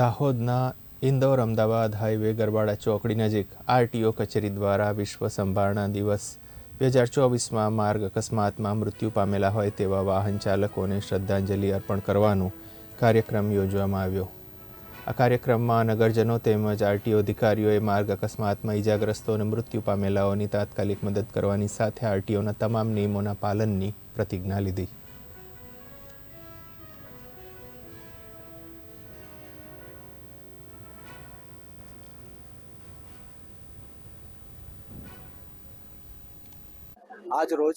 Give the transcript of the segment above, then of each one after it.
દાહોદના ઇન્દોર અમદાવાદ હાઈવે ગરબાડા ચોકડી નજીક આરટીઓ કચેરી દ્વારા વિશ્વ સંભાળના દિવસ બે હજાર ચોવીસમાં માર્ગ અકસ્માતમાં મૃત્યુ પામેલા હોય તેવા વાહન ચાલકોને શ્રદ્ધાંજલિ અર્પણ કરવાનો કાર્યક્રમ યોજવામાં આવ્યો. આ કાર્યક્રમમાં નગરજનો તેમજ આરટીઓ અધિકારીઓએ માર્ગ અકસ્માતમાં ઇજાગ્રસ્તો અને મૃત્યુ પામેલાઓની તાત્કાલિક મદદ કરવાની સાથે આરટીઓના તમામ નિયમોના પાલનની પ્રતિજ્ઞા લીધી. આજ રોજ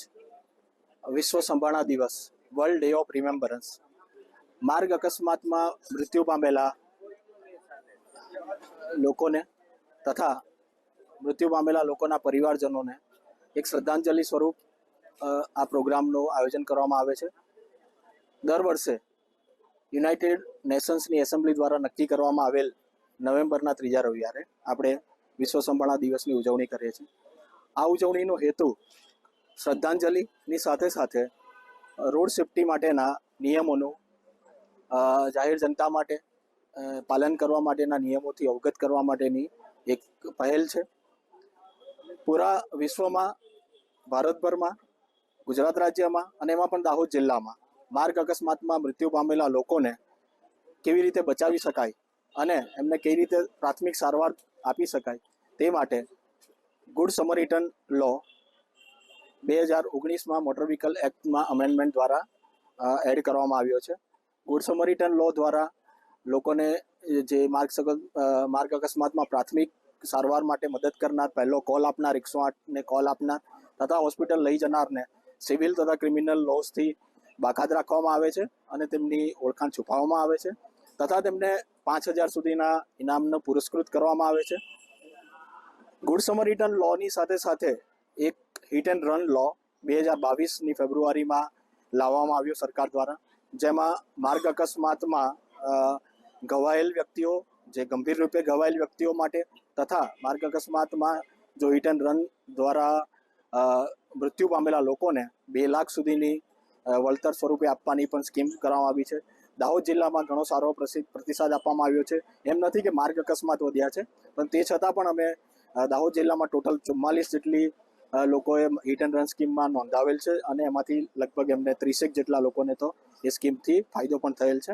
વિશ્વ સંભાળના દિવસ વર્લ્ડ ડે ઓફ રિમેમ્બરન્સ માર્ગ અકસ્માતમાં મૃત્યુ પામેલા લોકોને તથા મૃત્યુ પામેલા લોકોના પરિવારજનોને એક શ્રદ્ધાંજલિ સ્વરૂપ આ પ્રોગ્રામનું આયોજન કરવામાં આવે છે. દર વર્ષે યુનાઇટેડ નેશન્સની એસેમ્બલી દ્વારા નક્કી કરવામાં આવેલ નવેમ્બરના ત્રીજા રવિવારે આપણે વિશ્વ સંભાળના દિવસની ઉજવણી કરીએ છીએ. આ ઉજવણીનો હેતુ શ્રદ્ધાંજલિની સાથે સાથે રોડ સેફટી માટેના નિયમોનું જાહેર જનતા માટે પાલન કરવા માટેના નિયમોથી અવગત કરવા માટેની એક પહેલ છે. પૂરા વિશ્વમાં, ભારતભરમાં, ગુજરાત રાજ્યમાં અને એમાં પણ દાહોદ જિલ્લામાં માર્ગ અકસ્માતમાં મૃત્યુ પામેલા લોકોને કેવી રીતે બચાવી શકાય અને એમને કેવી રીતે પ્રાથમિક સારવાર આપી શકાય તે માટે ગુડ સમરિટન લો બે હજાર ઓગણીસમાં મોટર વ્હીકલ એક્ટમાં અમેન્ડમેન્ટ દ્વારા એડ કરવામાં આવ્યો છે. ગુડ સમરિટન લો દ્વારા લોકોને જે માર્ગ માર્ગ અકસ્માતમાં પ્રાથમિક સારવાર માટે મદદ કરનાર, પહેલો કોલ આપનાર, એકસો આઠને કોલ આપનાર તથા હોસ્પિટલ લઈ જનારને સિવિલ તથા ક્રિમિનલ લોસથી બાકાત રાખવામાં આવે છે અને તેમની ઓળખાણ છુપાવવામાં આવે છે તથા તેમને પાંચ હજાર સુધીના ઇનામનો પુરસ્કૃત કરવામાં આવે છે. ગુડ સમરિટન લોની સાથે સાથે એક હિટ એન્ડ રન લો બે હજાર બાવીસની ફેબ્રુઆરીમાં લાવવામાં આવ્યો સરકાર દ્વારા, જેમાં માર્ગ અકસ્માતમાં ઘવાયેલ વ્યક્તિઓ, જે ગંભીર રૂપે ઘવાયેલ વ્યક્તિઓ માટે તથા માર્ગ અકસ્માતમાં જો હિટ એન્ડ રન દ્વારા મૃત્યુ પામેલા લોકોને બે લાખ સુધીની વળતર સ્વરૂપે આપવાની પણ સ્કીમ કરવામાં આવી છે. દાહોદ જિલ્લામાં ઘણો સારો પ્રતિસાદ આપવામાં આવ્યો છે. એમ નથી કે માર્ગ અકસ્માત વધ્યા છે, પણ તે છતાં પણ અમે દાહોદ જિલ્લામાં ટોટલ ચુમ્માલીસ જેટલી લોકોએ હિટ એન્ડ રન સ્કીમમાં નોંધાવેલ છે અને એમાંથી લગભગ એમને ત્રીસેક જેટલા લોકોને તો એ સ્કીમથી ફાયદો પણ થયેલ છે.